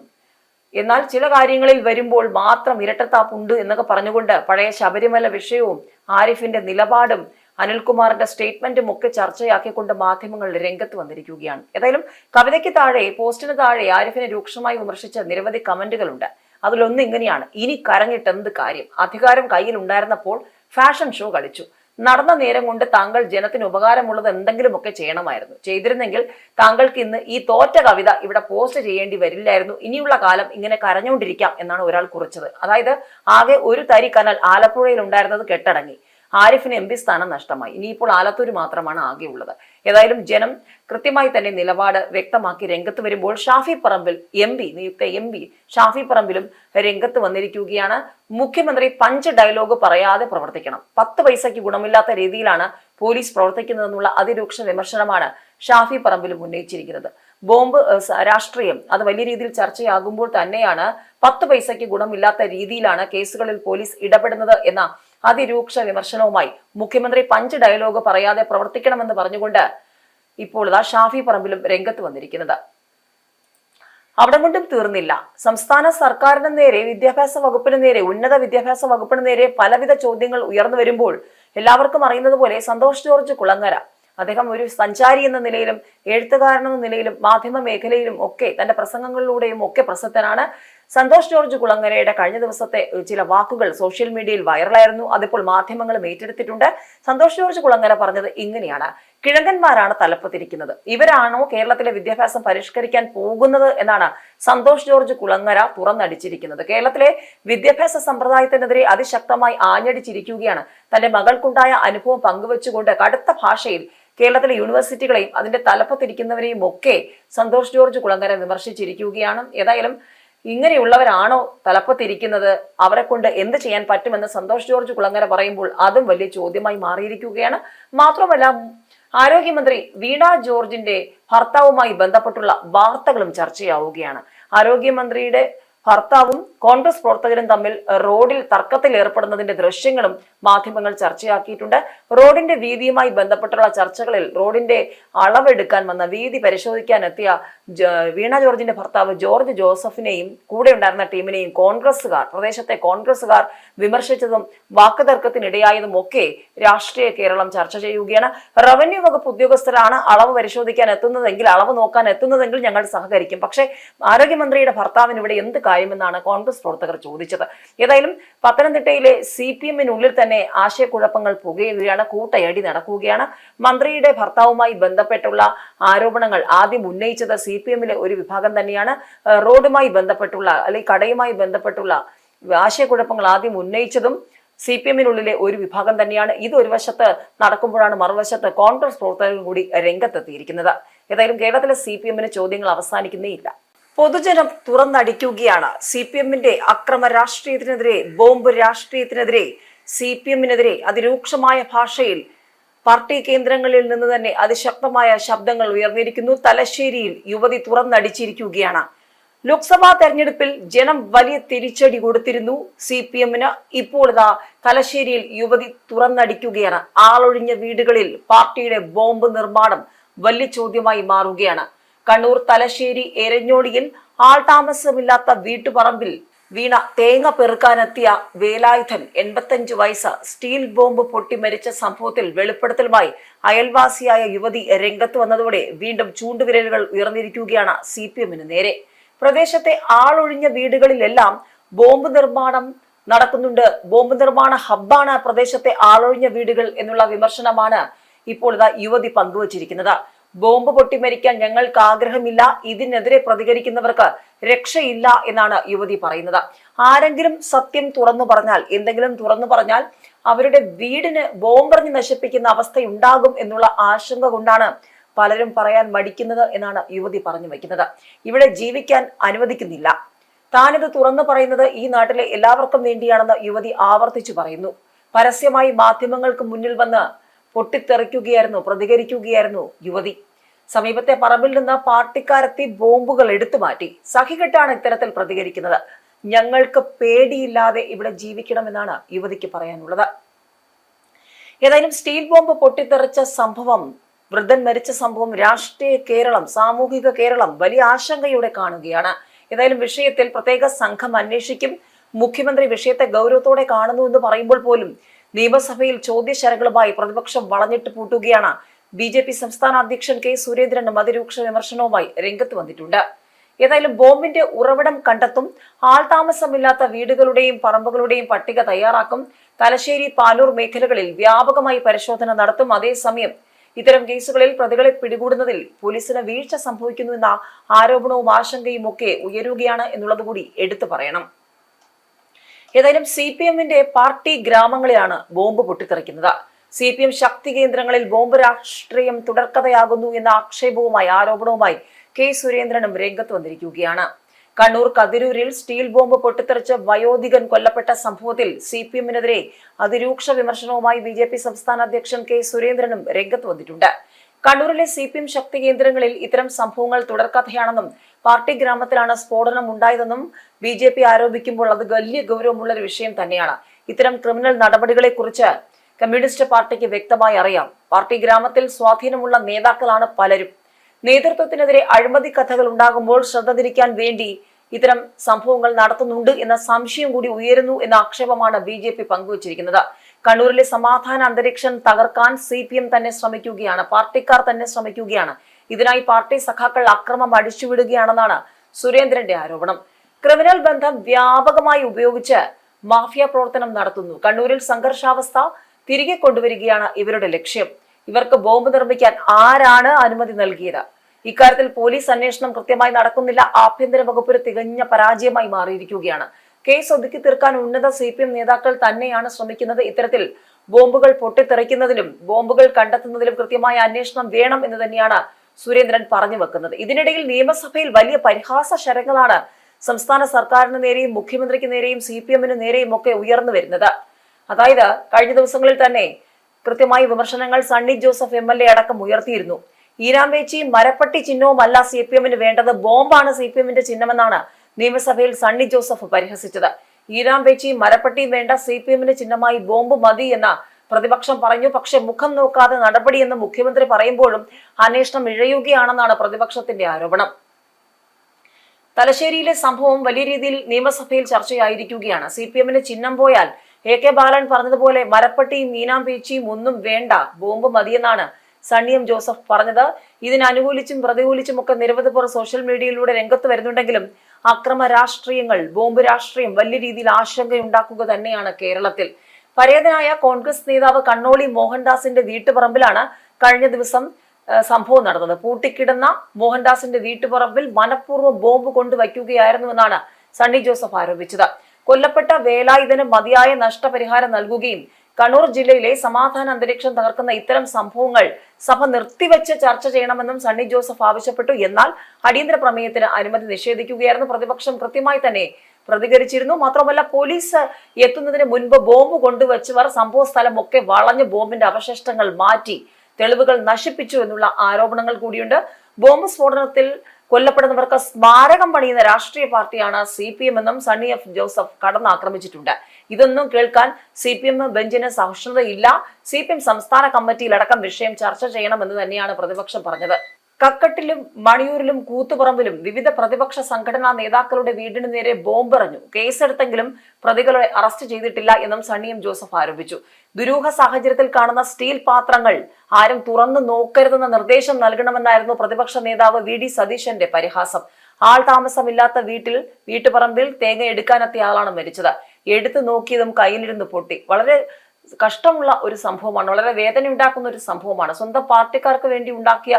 എന്നാൽ ചില കാര്യങ്ങളിൽ വരുമ്പോൾ മാത്രം ഇരട്ടത്താപ്പുണ്ട് എന്നൊക്കെ പറഞ്ഞുകൊണ്ട് പഴയ ശബരിമല വിഷയവും ആരിഫിന്റെ നിലപാടും അനിൽകുമാറിന്റെ സ്റ്റേറ്റ്മെന്റും ഒക്കെ ചർച്ചയാക്കിക്കൊണ്ട് മാധ്യമങ്ങൾ രംഗത്ത് വന്നിരിക്കുകയാണ്. ഏതായാലും കവിതയ്ക്ക് താഴെ പോസ്റ്റിന് താഴെ ആരിഫിനെ രൂക്ഷമായി വിമർശിച്ച നിരവധി കമന്റുകളുണ്ട്. അതിലൊന്ന് ഇങ്ങനെയാണ്. ഇനി കരഞ്ഞിട്ട് എന്ത് കാര്യം? അധികാരം കയ്യിൽ ഉണ്ടായിരുന്നപ്പോൾ ഫാഷൻ ഷോ കളിച്ചു. നടന്ന നേരം കൊണ്ട് താങ്കൾ ജനത്തിന് ഉപകാരമുള്ളത് എന്തെങ്കിലുമൊക്കെ ചെയ്യണമായിരുന്നു. ചെയ്തിരുന്നെങ്കിൽ താങ്കൾക്ക് ഇന്ന് ഈ തോറ്റ കവിത ഇവിടെ പോസ്റ്റ് ചെയ്യേണ്ടി വരില്ലായിരുന്നു. ഇനിയുള്ള കാലം ഇങ്ങനെ കരഞ്ഞുകൊണ്ടിരിക്കാം എന്നാണ് ഒരാൾ കുറിച്ചത്. അതായത് ആകെ ഒരു തരി കനൽ ആലപ്പുഴയിൽ ഉണ്ടായിരുന്നത് കെട്ടടങ്ങി. ആരിഫിന് എം പി സ്ഥാനം നഷ്ടമായി. ഇനിയിപ്പോൾ ആലത്തൂർ മാത്രമാണ് ആകെയുള്ളത് ഏതായാലും ജനം കൃത്യമായി തന്നെ നിലപാട് വ്യക്തമാക്കി രംഗത്ത് വരുമ്പോൾ ഷാഫി പറമ്പിൽ എം പി നിയുക്ത എം പി ഷാഫി പറമ്പിലും രംഗത്ത് വന്നിരിക്കുകയാണ്. മുഖ്യമന്ത്രി പഞ്ച് ഡയലോഗ് പറയാതെ പ്രവർത്തിക്കണം. പത്ത് പൈസയ്ക്ക് ഗുണമില്ലാത്ത രീതിയിലാണ് പോലീസ് പ്രവർത്തിക്കുന്നതെന്നുള്ള അതിരൂക്ഷ വിമർശനമാണ് ഷാഫി പറമ്പിലും ഉന്നയിച്ചിരിക്കുന്നത്. ബോംബ് രാഷ്ട്രീയം അത് വലിയ രീതിയിൽ ചർച്ചയാകുമ്പോൾ തന്നെയാണ് പത്ത് പൈസയ്ക്ക് ഗുണമില്ലാത്ത രീതിയിലാണ് കേസുകളിൽ പോലീസ് ഇടപെടുന്നത് എന്ന അതിരൂക്ഷ വിമർശനവുമായി മുഖ്യമന്ത്രി പഞ്ച് ഡയലോഗ് പറയാതെ പ്രവർത്തിക്കണമെന്ന് പറഞ്ഞുകൊണ്ട് ഇപ്പോൾ ഇതാ ഷാഫി പറമ്പിലും രംഗത്ത് വന്നിരിക്കുന്നത്. അവിടെ കൊണ്ടും തീർന്നില്ല. സംസ്ഥാന സർക്കാരിന് നേരെ വിദ്യാഭ്യാസ വകുപ്പിന് നേരെ ഉന്നത വിദ്യാഭ്യാസ വകുപ്പിന് നേരെ പലവിധ ചോദ്യങ്ങൾ ഉയർന്നു വരുമ്പോൾ എല്ലാവർക്കും അറിയുന്നത് പോലെ സന്തോഷ് ജോർജ് കുളങ്ങര. അദ്ദേഹം ഒരു സഞ്ചാരി എന്ന നിലയിലും എഴുത്തുകാരൻ എന്ന നിലയിലും മാധ്യമ മേഖലയിലും ഒക്കെ തന്റെ പ്രസംഗങ്ങളിലൂടെയും ഒക്കെ പ്രസിദ്ധനാണ് സന്തോഷ് ജോർജ് കുളങ്ങരയുടെ കഴിഞ്ഞ ദിവസത്തെ ചില വാക്കുകൾ സോഷ്യൽ മീഡിയയിൽ വൈറലായിരുന്നു. അതിപ്പോൾ മാധ്യമങ്ങളും ഏറ്റെടുത്തിട്ടുണ്ട്. സന്തോഷ് ജോർജ് കുളങ്ങര പറഞ്ഞത് ഇങ്ങനെയാണ്. കിഴങ്ങന്മാരാണ് തലപ്പത്തിരിക്കുന്നത്. ഇവരാണോ കേരളത്തിലെ വിദ്യാഭ്യാസം പരിഷ്കരിക്കാൻ പോകുന്നത് എന്നാണ് സന്തോഷ് ജോർജ് കുളങ്ങര തുറന്നടിച്ചിരിക്കുന്നത്. കേരളത്തിലെ വിദ്യാഭ്യാസ സമ്പ്രദായത്തിനെതിരെ അതിശക്തമായി ആഞ്ഞടിച്ചിരിക്കുകയാണ്. തന്റെ മകൾക്കുണ്ടായ അനുഭവം പങ്കുവച്ചുകൊണ്ട് കടുത്ത ഭാഷയിൽ കേരളത്തിലെ യൂണിവേഴ്സിറ്റികളെയും അതിന്റെ തലപ്പത്തിരിക്കുന്നവരെയും ഒക്കെ സന്തോഷ് ജോർജ് കുളങ്ങര വിമർശിച്ചിരിക്കുകയാണ്. ഏതായാലും ഇങ്ങനെയുള്ളവരാണോ തലപ്പത്തിരിക്കുന്നത്? അവരെ കൊണ്ട് എന്ത് ചെയ്യാൻ പറ്റുമെന്ന് സന്തോഷ് ജോർജ് കുളങ്ങര പറയുമ്പോൾ അതും വലിയ ചോദ്യമായി മാറിയിരിക്കുകയാണ്. മാത്രമല്ല ആരോഗ്യമന്ത്രി വീണ ജോർജിന്റെ ഭർത്താവുമായി ബന്ധപ്പെട്ടുള്ള വാർത്തകളും ചർച്ചയാവുകയാണ്. ആരോഗ്യമന്ത്രിയുടെ ഭർത്താവും കോൺഗ്രസ് പ്രവർത്തകരും തമ്മിൽ റോഡിൽ തർക്കത്തിൽ ഏർപ്പെടുന്നതിന്റെ ദൃശ്യങ്ങളും മാധ്യമങ്ങൾ ചർച്ചയാക്കിയിട്ടുണ്ട്. റോഡിന്റെ വീതിയുമായി ബന്ധപ്പെട്ടുള്ള ചർച്ചകളിൽ റോഡിന്റെ അളവെടുക്കാൻ വന്ന വീതി പരിശോധിക്കാൻ എത്തിയ വീണ ജോർജിന്റെ ഭർത്താവ് ജോർജ് ജോസഫിനെയും കൂടെ ഉണ്ടായിരുന്ന ടീമിനെയും കോൺഗ്രസുകാർ പ്രദേശത്തെ കോൺഗ്രസുകാർ വിമർശിച്ചതും വാക്കുതർക്കത്തിനിടയായതും ഒക്കെ രാഷ്ട്രീയ കേരളം ചർച്ച ചെയ്യുകയാണ്. റവന്യൂ വകുപ്പ് ഉദ്യോഗസ്ഥരാണ് അളവ് പരിശോധിക്കാൻ എത്തുന്നതെങ്കിൽ അളവ് നോക്കാൻ എത്തുന്നതെങ്കിൽ ഞങ്ങൾ സഹകരിക്കും. പക്ഷേ ആരോഗ്യമന്ത്രിയുടെ ഭർത്താവിന് ഇവിടെ എന്ത് കാര്യമെന്നാണ് കോൺഗ്രസ് പ്രവർത്തകർ ചോദിച്ചത്. ഏതായാലും പത്തനംതിട്ടയിലെ സി പി എമ്മിനുള്ളിൽ തന്നെ ആശയക്കുഴപ്പങ്ങൾ പുകയുകയാണ് കൂട്ടയടി നടക്കുകയാണ്. മന്ത്രിയുടെ ഭർത്താവുമായി ബന്ധപ്പെട്ടുള്ള ആരോപണങ്ങൾ ആദ്യം ഉന്നയിച്ചത് സി പി എമ്മിലെ ഒരു വിഭാഗം തന്നെയാണ്. റോഡുമായി ബന്ധപ്പെട്ടുള്ള അല്ലെങ്കിൽ കടയുമായി ബന്ധപ്പെട്ടുള്ള ആശയക്കുഴപ്പങ്ങൾ ആദ്യം ഉന്നയിച്ചതും സി പി എമ്മിനുള്ളിലെ ഒരു വിഭാഗം തന്നെയാണ്. ഇത് ഒരു വശത്ത് നടക്കുമ്പോഴാണ് മറുവശത്ത് കോൺഗ്രസ് പ്രവർത്തകരും കൂടി രംഗത്തെത്തിയിരിക്കുന്നത്. ഏതായാലും കേരളത്തിലെ സി പി എമ്മിന് ചോദ്യങ്ങൾ അവസാനിക്കുന്നേയില്ല പൊതുജനം തുറന്നടിക്കുകയാണ്. സി പി എമ്മിന്റെ അക്രമ രാഷ്ട്രീയത്തിനെതിരെ ബോംബ് രാഷ്ട്രീയത്തിനെതിരെ സി പി എമ്മിനെതിരെ അതിരൂക്ഷമായ ഭാഷയിൽ പാർട്ടി കേന്ദ്രങ്ങളിൽ നിന്ന് തന്നെ അതിശക്തമായ ശബ്ദങ്ങൾ ഉയർന്നിരിക്കുന്നു. തലശ്ശേരിയിൽ യുവതി തുറന്നടിച്ചിരിക്കുകയാണ്. ലോക്സഭാ തെരഞ്ഞെടുപ്പിൽ ജനം വലിയ തിരിച്ചടി കൊടുത്തിരുന്നു. സി പി എമ്മിന് ഇപ്പോൾ ഇതാ തലശ്ശേരിയിൽ യുവതി തുറന്നടിക്കുകയാണ്. ആളൊഴിഞ്ഞ വീടുകളിൽ പാർട്ടിയുടെ ബോംബ് നിർമ്മാണം വലിയ ചോദ്യമായി മാറുകയാണ്. കണ്ണൂർ തലശ്ശേരി എരഞ്ഞോടിയിൽ ആൾതാമസമില്ലാത്ത വീട്ടുപറമ്പിൽ വീണ തേങ്ങ പെറുക്കാനെത്തിയ വേലായുധൻ എൺപത്തഞ്ച് വയസ്സ് സ്റ്റീൽ ബോംബ് പൊട്ടി മരിച്ച സംഭവത്തിൽ വെളിപ്പെടുത്തലുമായി അയൽവാസിയായ യുവതി രംഗത്ത് വന്നതോടെ വീണ്ടും ചൂണ്ടുവിരലുകൾ ഉയർന്നിരിക്കുകയാണ് സി പി എമ്മിന് നേരെ. പ്രദേശത്തെ ആളൊഴിഞ്ഞ വീടുകളിലെല്ലാം ബോംബ് നിർമ്മാണം നടക്കുന്നുണ്ട്. ബോംബ് നിർമ്മാണ ഹബ്ബാണ് പ്രദേശത്തെ ആളൊഴിഞ്ഞ വീടുകൾ എന്നുള്ള വിമർശനമാണ് ഇപ്പോൾ ഇതാ യുവതി പങ്കുവച്ചിരിക്കുന്നത്. ബോംബ് പൊട്ടിമരിക്കാൻ ഞങ്ങൾക്ക് ആഗ്രഹമില്ല. ഇതിനെതിരെ പ്രതികരിക്കുന്നവർക്ക് രക്ഷയില്ല എന്നാണ് യുവതി പറയുന്നത്. ആരെങ്കിലും സത്യം തുറന്നു പറഞ്ഞാൽ എന്തെങ്കിലും തുറന്നു പറഞ്ഞാൽ അവരുടെ വീടിന് ബോംബെറിഞ്ഞ് നശിപ്പിക്കുന്ന അവസ്ഥയുണ്ടാകും എന്നുള്ള ആശങ്ക കൊണ്ടാണ് പലരും പറയാൻ മടിക്കുന്നത് എന്നാണ് യുവതി പറഞ്ഞു വയ്ക്കുന്നത് ഇവിടെ ജീവിക്കാൻ അനുവദിക്കുന്നില്ല. താനിത് തുറന്നു പറയുന്നത് ഈ നാട്ടിലെ എല്ലാവർക്കും വേണ്ടിയാണെന്ന് യുവതി ആവർത്തിച്ചു പറയുന്നു. പരസ്യമായി മാധ്യമങ്ങൾക്ക് മുന്നിൽ വന്ന് പൊട്ടിത്തെറിക്കുകയായിരുന്നു പ്രതികരിക്കുകയായിരുന്നു യുവതി. സമീപത്തെ പറമ്പിൽ നിന്ന് പാർട്ടിക്കാരെത്തി ബോംബുകൾ എടുത്തു മാറ്റി. സഹികെട്ടാണ് ഇത്തരത്തിൽ പ്രതികരിക്കുന്നത്. ഞങ്ങൾക്ക് പേടിയില്ലാതെ ഇവിടെ ജീവിക്കണമെന്നാണ് യുവതിക്ക് പറയാനുള്ളത്. ഏതായാലും സ്റ്റീൽ ബോംബ് പൊട്ടിത്തെറിച്ച സംഭവം വൃദ്ധൻ മരിച്ച സംഭവം രാഷ്ട്രീയ കേരളം സാമൂഹിക കേരളം വലിയ ആശങ്കയോടെ കാണുകയാണ്. ഏതായാലും വിഷയത്തിൽ പ്രത്യേക സംഘം അന്വേഷിക്കും. മുഖ്യമന്ത്രി വിഷയത്തെ ഗൗരവത്തോടെ കാണുന്നു എന്ന് പറയുമ്പോൾ പോലും നിയമസഭയിൽ ചോദ്യശരങ്ങളുമായി പ്രതിപക്ഷം വളഞ്ഞിട്ട് പൂട്ടുകയാണ്. ബി ജെ പി സംസ്ഥാന അധ്യക്ഷൻ കെ സുരേന്ദ്രനും അതിരൂക്ഷ വിമർശനവുമായി രംഗത്ത് വന്നിട്ടുണ്ട്. ഏതായാലും ബോംബിന്റെ ഉറവിടം കണ്ടെത്തും ആൾതാമസമില്ലാത്ത വീടുകളുടെയും പറമ്പുകളുടെയും പട്ടിക തയ്യാറാക്കും തലശ്ശേരി പാലൂർ മേഖലകളിൽ വ്യാപകമായി പരിശോധന നടത്തും. അതേസമയം ഇത്തരം കേസുകളിൽ പ്രതികളെ പിടികൂടുന്നതിൽ പോലീസിന് വീഴ്ച സംഭവിക്കുന്നുവെന്ന ആരോപണവും ആശങ്കയും ഒക്കെ ഉയരുകയാണ് എന്നുള്ളത് കൂടി എടുത്തു പറയണം. ഏതായാലും സി പി എമ്മിന്റെ പാർട്ടി ഗ്രാമങ്ങളിലാണ് ബോംബ് പൊട്ടിത്തെറിക്കുന്നത്. സി പി എം ശക്തി കേന്ദ്രങ്ങളിൽ ബോംബ് രാഷ്ട്രീയം തുടർക്കഥയാകുന്നു എന്ന ആക്ഷേപവുമായി ആരോപണവുമായി കെ സുരേന്ദ്രനും രംഗത്ത് വന്നിരിക്കുകയാണ്. കണ്ണൂർ കതിരൂരിൽ സ്റ്റീൽ ബോംബ് പൊട്ടിത്തെറിച്ച് വയോധികൻ കൊല്ലപ്പെട്ട സംഭവത്തിൽ സി പി എമ്മിനെതിരെ അതിരൂക്ഷ വിമർശനവുമായി ബി ജെ പി സംസ്ഥാന അധ്യക്ഷൻ കെ സുരേന്ദ്രനും രംഗത്ത് വന്നിട്ടുണ്ട്. കണ്ണൂരിലെ സി പി എം ശക്തി കേന്ദ്രങ്ങളിൽ ഇത്തരം സംഭവങ്ങൾ തുടർക്കഥയാണെന്നും പാർട്ടി ഗ്രാമത്തിലാണ് സ്ഫോടനം ഉണ്ടായതെന്നും ബി ജെ പി ആരോപിക്കുമ്പോൾ അത് വലിയ ഗൗരവമുള്ള ഒരു വിഷയം തന്നെയാണ്. ഇത്തരം ക്രിമിനൽ നടപടികളെ കുറിച്ച് കമ്മ്യൂണിസ്റ്റ് പാർട്ടിക്ക് വ്യക്തമായി അറിയാം. പാർട്ടി ഗ്രാമത്തിൽ സ്വാധീനമുള്ള നേതാക്കളാണ് പലരും. നേതൃത്വത്തിനെതിരെ അഴിമതി കഥകൾ ഉണ്ടാകുമ്പോൾ ശ്രദ്ധ തിരിക്കാൻ വേണ്ടി ഇത്തരം സംഭവങ്ങൾ നടത്തുന്നുണ്ട് എന്ന സംശയം കൂടി ഉയരുന്നു എന്ന ആക്ഷേപമാണ് ബി പങ്കുവച്ചിരിക്കുന്നത്. കണ്ണൂരിലെ സമാധാന അന്തരീക്ഷം തകർക്കാൻ സി പി എം തന്നെ ശ്രമിക്കുകയാണ്. പാർട്ടിക്കാർ തന്നെ ശ്രമിക്കുകയാണ്. ഇതിനായി പാർട്ടി സഖാക്കൾ അക്രമം അടിച്ചുവിടുകയാണെന്നാണ് സുരേന്ദ്രന്റെ ആരോപണം. ക്രിമിനൽ ബന്ധം വ്യാപകമായി ഉപയോഗിച്ച് മാഫിയ പ്രവർത്തനം നടത്തുന്നു. കണ്ണൂരിൽ സംഘർഷാവസ്ഥ തിരികെ കൊണ്ടുവരികയാണ് ഇവരുടെ ലക്ഷ്യം. ഇവർക്ക് ബോംബ് നിർമ്മിക്കാൻ ആരാണ് അനുമതി നൽകിയത്? ഇക്കാര്യത്തിൽ പോലീസ് അന്വേഷണം കൃത്യമായി നടക്കുന്നില്ല. ആഭ്യന്തര വകുപ്പിന് തികഞ്ഞ പരാജയമായി മാറിയിരിക്കുകയാണ്. കേസ് ഒതുക്കി തീർക്കാൻ ഉന്നത സി പി എം നേതാക്കൾ തന്നെയാണ് ശ്രമിക്കുന്നത്. ഇത്തരത്തിൽ ബോംബുകൾ പൊട്ടിത്തെറിക്കുന്നതിലും ബോംബുകൾ കണ്ടെത്തുന്നതിലും കൃത്യമായ അന്വേഷണം വേണം എന്ന് തന്നെയാണ് സുരേന്ദ്രൻ പറഞ്ഞു വെക്കുന്നത്. ഇതിനിടയിൽ നിയമസഭയിൽ വലിയ പരിഹാസ ശരങ്ങളാണ് സംസ്ഥാന സർക്കാരിന് നേരെയും മുഖ്യമന്ത്രിക്ക് നേരെയും സി പി എമ്മിന് നേരെയും ഒക്കെ ഉയർന്നു വരുന്നത്. അതായത് കഴിഞ്ഞ ദിവസങ്ങളിൽ തന്നെ കൃത്യമായി വിമർശനങ്ങൾ Sunny Joseph M L A അടക്കം ഉയർത്തിയിരുന്നു. ഈരാമ്പേച്ചി മരപ്പട്ടി ചിഹ്നവുമല്ല സി പി എമ്മിന് വേണ്ടത്. ബോംബാണ് സി പി എമ്മിന്റെ ചിഹ്നമെന്നാണ് നിയമസഭയിൽ സണ്ണി ജോസഫ് പരിഹസിച്ചത്. ഈരാമ്പേച്ചി മരപ്പട്ടിയും വേണ്ട സി പി എമ്മിന് ചിഹ്നമായി ബോംബ് മതി എന്ന പ്രതിപക്ഷം പറഞ്ഞു. പക്ഷെ മുഖം നോക്കാതെ നടപടിയെന്ന് മുഖ്യമന്ത്രി പറയുമ്പോഴും അന്വേഷണം ഇഴയുകയാണെന്നാണ് പ്രതിപക്ഷത്തിന്റെ ആരോപണം. തലശ്ശേരിയിലെ സംഭവം വലിയ രീതിയിൽ നിയമസഭയിൽ ചർച്ചയായിരിക്കുകയാണ്. സി പി എമ്മിന് ചിഹ്നം പോയാൽ എ കെ ബാലൻ പറഞ്ഞതുപോലെ മരപ്പട്ടിയും മീനാമ്പേച്ചിയും ഒന്നും വേണ്ട ബോംബ് മതിയെന്നാണ് സണ്ണി എം ജോസഫ് പറഞ്ഞത്. ഇതിനനുകൂലിച്ചും പ്രതികൂലിച്ചും ഒക്കെ നിരവധി പേർ സോഷ്യൽ മീഡിയയിലൂടെ രംഗത്ത് വരുന്നുണ്ടെങ്കിലും അക്രമ രാഷ്ട്രീയങ്ങൾ ബോംബ് രാഷ്ട്രീയം വലിയ രീതിയിൽ ആശങ്കയുണ്ടാക്കുക തന്നെയാണ് കേരളത്തിൽ. പരേതനായ കോൺഗ്രസ് നേതാവ് കണ്ണോളി മോഹൻദാസിന്റെ വീട്ടുപറമ്പിലാണ് കഴിഞ്ഞ ദിവസം സംഭവം നടന്നത്. പൂട്ടിക്കിടന്ന മോഹൻദാസിന്റെ വീട്ടുപറമ്പിൽ മനഃപൂർവം ബോംബ് കൊണ്ടുവയ്ക്കുകയായിരുന്നുവെന്നാണ് സണ്ണി ജോസഫ് ആരോപിച്ചത്. കൊല്ലപ്പെട്ട വേലായുധന് മതിയായ നഷ്ടപരിഹാരം നൽകുകയും കണ്ണൂർ ജില്ലയിലെ സമാധാന അന്തരീക്ഷം തകർക്കുന്ന ഇത്തരം സംഭവങ്ങൾ സഭ നിർത്തിവെച്ച് ചർച്ച ചെയ്യണമെന്നും സണ്ണി ജോസഫ് ആവശ്യപ്പെട്ടു. എന്നാൽ അടിയന്തര പ്രമേയത്തിന് അനുമതി നിഷേധിക്കുകയായിരുന്നു. പ്രതിപക്ഷം കൃത്യമായി തന്നെ പ്രതികരിച്ചിരുന്നു. മാത്രമല്ല പോലീസ് എത്തുന്നതിന് മുൻപ് ബോംബ് കൊണ്ടുവച്ചവർ സംഭവ സ്ഥലം ഒക്കെ വളഞ്ഞ് ബോംബിന്റെ അവശിഷ്ടങ്ങൾ മാറ്റി തെളിവുകൾ നശിപ്പിച്ചു എന്നുള്ള ആരോപണങ്ങൾ കൂടിയുണ്ട്. ബോംബ് സ്ഫോടനത്തിൽ കൊല്ലപ്പെടുന്നവർക്ക് സ്മാരകം പണിയുന്ന രാഷ്ട്രീയ പാർട്ടിയാണ് സി എന്നും സണ്ണി എഫ് ജോസഫ് കടന്നാക്രമിച്ചിട്ടുണ്ട്. ഇതൊന്നും കേൾക്കാൻ സി പി എം ബെഞ്ചിന് സഹിഷ്ണുതയില്ല സി പി എം സംസ്ഥാന കമ്മിറ്റിയിലടക്കം വിഷയം ചർച്ച ചെയ്യണമെന്ന് തന്നെയാണ് പ്രതിപക്ഷം പറഞ്ഞത്. കക്കട്ടിലും മണിയൂരിലും കൂത്തുപറമ്പിലും വിവിധ പ്രതിപക്ഷ സംഘടനാ നേതാക്കളുടെ വീടിന് നേരെ ബോംബെറിഞ്ഞു. കേസെടുത്തെങ്കിലും പ്രതികളെ അറസ്റ്റ് ചെയ്തിട്ടില്ല എന്നും സണ്ണിയും ജോസഫ് ആരോപിച്ചു. ദുരൂഹ സാഹചര്യത്തിൽ കാണുന്ന സ്റ്റീൽ പാത്രങ്ങൾ ആരും തുറന്നു നോക്കരുതെന്ന നിർദ്ദേശം നൽകണമെന്നായിരുന്നു പ്രതിപക്ഷ നേതാവ് വി ഡി സതീശന്റെ പരിഹാസം. ആൾ താമസമില്ലാത്ത വീട്ടിൽ വീട്ടുപറമ്പിൽ തേങ്ങ എടുക്കാനെത്തിയ ആളാണ് മരിച്ചത്. എടുത്തു നോക്കിയതും കയ്യിലിരുന്ന് പൊട്ടി. വളരെ കഷ്ടമുള്ള ഒരു സംഭവമാണ്. വളരെ വേദന ഉണ്ടാക്കുന്ന ഒരു സംഭവമാണ്. സ്വന്തം പാർട്ടിക്കാർക്ക് വേണ്ടി ഉണ്ടാക്കിയ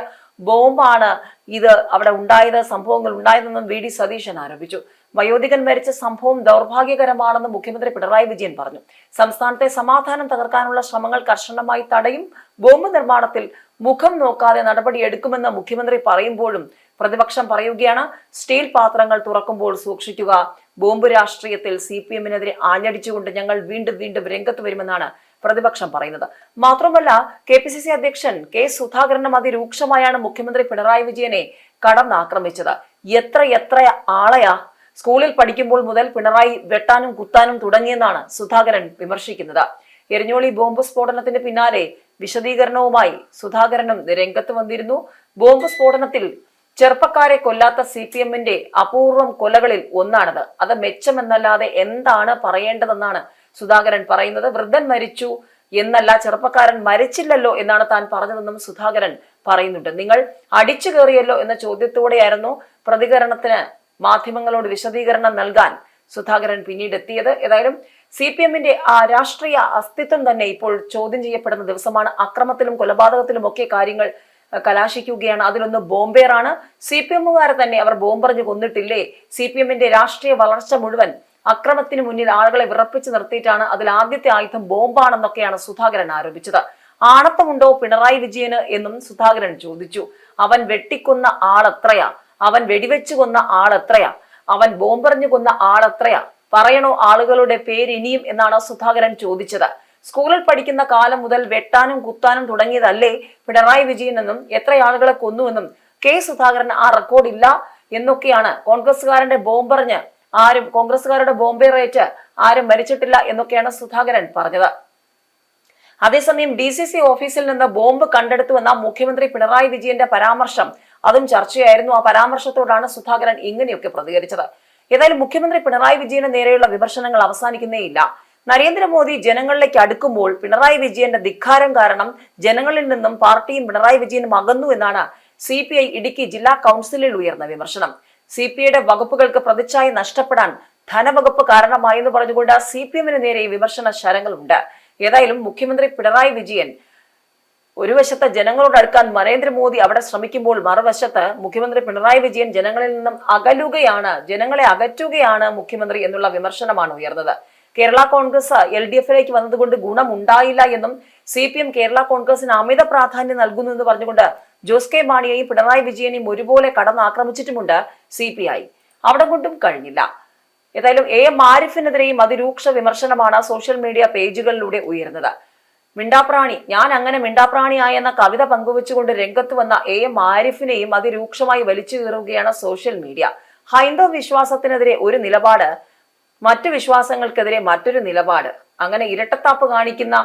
ബോംബാണ് ഇത് അവിടെ ഉണ്ടായത് സംഭവങ്ങൾ ഉണ്ടായതെന്നും വി ഡി സതീശൻ ആരോപിച്ചു. വയോധികൻ മരിച്ച സംഭവം ദൗർഭാഗ്യകരമാണെന്ന് മുഖ്യമന്ത്രി പിണറായി വിജയൻ പറഞ്ഞു. സംസ്ഥാനത്തെ സമാധാനം തകർക്കാനുള്ള ശ്രമങ്ങൾ കർശനമായി തടയും ബോംബ് നിർമ്മാണത്തിൽ മുഖം നോക്കാതെ നടപടിയെടുക്കുമെന്ന് മുഖ്യമന്ത്രി പറയുമ്പോഴും പ്രതിപക്ഷം പറയുകയാണ്. സ്റ്റീൽ പാത്രങ്ങൾ തുറക്കുമ്പോൾ സൂക്ഷിക്കുക ബോംബ് രാഷ്ട്രീയത്തിൽ സി പി എമ്മിനെതിരെ ആഞ്ഞടിച്ചുകൊണ്ട് ഞങ്ങൾ വീണ്ടും വീണ്ടും രംഗത്ത് വരുമെന്നാണ് പ്രതിപക്ഷം പറയുന്നത്. മാത്രമല്ല കെ പി സി സി അധ്യക്ഷൻ കെ സുധാകരനും അതിരൂക്ഷമായാണ് മുഖ്യമന്ത്രി പിണറായി വിജയനെ കടന്നാക്രമിച്ചത്. എത്ര എത്ര ആളെയാ സ്കൂളിൽ പഠിക്കുമ്പോൾ മുതൽ പിണറായി വെട്ടാനും കുത്താനും തുടങ്ങിയെന്നാണ് സുധാകരൻ വിമർശിക്കുന്നത്. എരിഞ്ഞോളി ബോംബ് സ്ഫോടനത്തിന് പിന്നാലെ വിശദീകരണവുമായി സുധാകരനും രംഗത്ത് വന്നിരുന്നു. ബോംബ് സ്ഫോടനത്തിൽ ചെറുപ്പക്കാരെ കൊല്ലാത്ത സി പി എമ്മിന്റെ അപൂർവം കൊലകളിൽ ഒന്നാണത്. അത് മെച്ചമെന്നല്ലാതെ എന്താണ് പറയേണ്ടതെന്നാണ് സുധാകരൻ പറയുന്നത്. വൃദ്ധൻ മരിച്ചു എന്നല്ല ചെറുപ്പക്കാരൻ മരിച്ചില്ലല്ലോ എന്നാണ് താൻ പറഞ്ഞതെന്നും സുധാകരൻ പറയുന്നുണ്ട്. നിങ്ങൾ അടിച്ചു കയറിയല്ലോ എന്ന ചോദ്യത്തോടെയായിരുന്നു പ്രതികരണത്തിന് മാധ്യമങ്ങളോട് വിശദീകരണം നൽകാൻ സുധാകരൻ പിന്നീട് എത്തിയത് ഏതായാലും സി പി എമ്മിന്റെ ആ രാഷ്ട്രീയ അസ്തിത്വം തന്നെ ഇപ്പോൾ ചോദ്യം ചെയ്യപ്പെടുന്ന ദിവസമാണ്. അക്രമത്തിലും കൊലപാതകത്തിലും ഒക്കെ കാര്യങ്ങൾ കലാശിക്കുകയാണ്. അതിലൊന്ന് ബോംബേറാണ്. സി പി എമ്മുകാരെ തന്നെ അവർ ബോംബെറിഞ്ഞ് കൊന്നിട്ടില്ലേ? സി പി എമ്മിന്റെ രാഷ്ട്രീയ വളർച്ച മുഴുവൻ അക്രമത്തിന് മുന്നിൽ ആളുകളെ വിറപ്പിച്ച് നിർത്തിയിട്ടാണ് അതിൽ ആദ്യത്തെ ആയുധം ബോംബാണെന്നൊക്കെയാണ് സുധാകരൻ ആരോപിച്ചത്. ആണത്തമുണ്ടോ പിണറായി വിജയന് എന്നും സുധാകരൻ ചോദിച്ചു. അവൻ വെട്ടിക്കൊന്ന ആളെത്രയാ? അവൻ വെടിവെച്ചു കൊന്ന ആളെത്രയാ? അവൻ ബോംബറിഞ്ഞു കൊന്ന ആളെത്രയാ? പറയണോ ആളുകളുടെ പേര് ഇനിയും എന്നാണ് സുധാകരൻ ചോദിച്ചത്. സ്കൂളിൽ പഠിക്കുന്ന കാലം മുതൽ വെട്ടാനും കുത്താനും തുടങ്ങിയതല്ലേ പിണറായി വിജയൻ എന്നും എത്ര ആളുകളെ കൊന്നുവെന്നും കെ സുധാകരൻ ആ റെക്കോർഡ് ഇല്ല എന്നൊക്കെയാണ് കോൺഗ്രസുകാരന്റെ ബോംബെറിഞ്ഞ് ആരും കോൺഗ്രസുകാരുടെ ബോംബേറേറ്റ് ആരും മരിച്ചിട്ടില്ല എന്നൊക്കെയാണ് സുധാകരൻ പറഞ്ഞത്. അതേസമയം ഡി സി സി ഓഫീസിൽ നിന്ന് ബോംബ് കണ്ടെടുത്തുവെന്ന മുഖ്യമന്ത്രി പിണറായി വിജയന്റെ പരാമർശം അതും ചർച്ചയായിരുന്നു. ആ പരാമർശത്തോടാണ് സുധാകരൻ ഇങ്ങനെയൊക്കെ പ്രതികരിച്ചത്. ഏതായാലും മുഖ്യമന്ത്രി പിണറായി വിജയന് നേരെയുള്ള വിമർശനങ്ങൾ അവസാനിക്കുന്നേയില്ല. നരേന്ദ്രമോദി ജനങ്ങളിലേക്ക് അടുക്കുമ്പോൾ പിണറായി വിജയന്റെ ധിക്കാരം കാരണം ജനങ്ങളിൽ നിന്നും പാർട്ടിയും പിണറായി വിജയനും അകന്നു എന്നാണ് സി പി ഐ ഇടുക്കി ജില്ലാ കൗൺസിലിൽ ഉയർന്ന വിമർശനം. സി പി ഐയുടെ വകുപ്പുകൾക്ക് പ്രതിച്ഛായ നഷ്ടപ്പെടാൻ ധനവകുപ്പ് കാരണമായെന്ന് പറഞ്ഞുകൊണ്ട് സി പി എമ്മിന് നേരെ വിമർശന ശരങ്ങളുണ്ട്. ഏതായാലും മുഖ്യമന്ത്രി പിണറായി വിജയൻ ഒരു വശത്ത് ജനങ്ങളോട് അടുക്കാൻ നരേന്ദ്രമോദി അവിടെ ശ്രമിക്കുമ്പോൾ മറുവശത്ത് മുഖ്യമന്ത്രി പിണറായി വിജയൻ ജനങ്ങളിൽ നിന്നും അകലുകയാണ് ജനങ്ങളെ അകറ്റുകയാണ് മുഖ്യമന്ത്രി എന്നുള്ള വിമർശനമാണ് ഉയർന്നത്. കേരള കോൺഗ്രസ് എൽ ഡി എഫിലേക്ക് വന്നതുകൊണ്ട് ഗുണമുണ്ടായില്ല എന്നും സി പി എം കേരള കോൺഗ്രസിന് അമിത പ്രാധാന്യം നൽകുന്നു എന്ന് പറഞ്ഞുകൊണ്ട് ജോസ് കെ മാണിയെയും പിണറായി വിജയനെയും ഒരുപോലെ കടന്നാക്രമിച്ചിട്ടുമുണ്ട് സി പി ഐ. അവിടെ കൊണ്ടും കഴിഞ്ഞില്ല. ഏതായാലും എ എം ആരിഫിനെതിരെയും അതിരൂക്ഷ വിമർശനമാണ് സോഷ്യൽ മീഡിയ പേജുകളിലൂടെ ഉയർന്നത് മിണ്ടാപ്രാണി ഞാൻ അങ്ങനെ മിണ്ടാപ്രാണിയായെന്ന കവിത പങ്കുവച്ചുകൊണ്ട് രംഗത്ത് വന്ന എ എം ആരിഫിനെയും അതിരൂക്ഷമായി വലിച്ചു കീറുകയാണ് സോഷ്യൽ മീഡിയ. ഹൈന്ദവ വിശ്വാസത്തിനെതിരെ ഒരു നിലപാട് മറ്റു വിശ്വാസങ്ങൾക്കെതിരെ മറ്റൊരു നിലപാട്. അങ്ങനെ ഇരട്ടത്താപ്പ് കാണിക്കുന്ന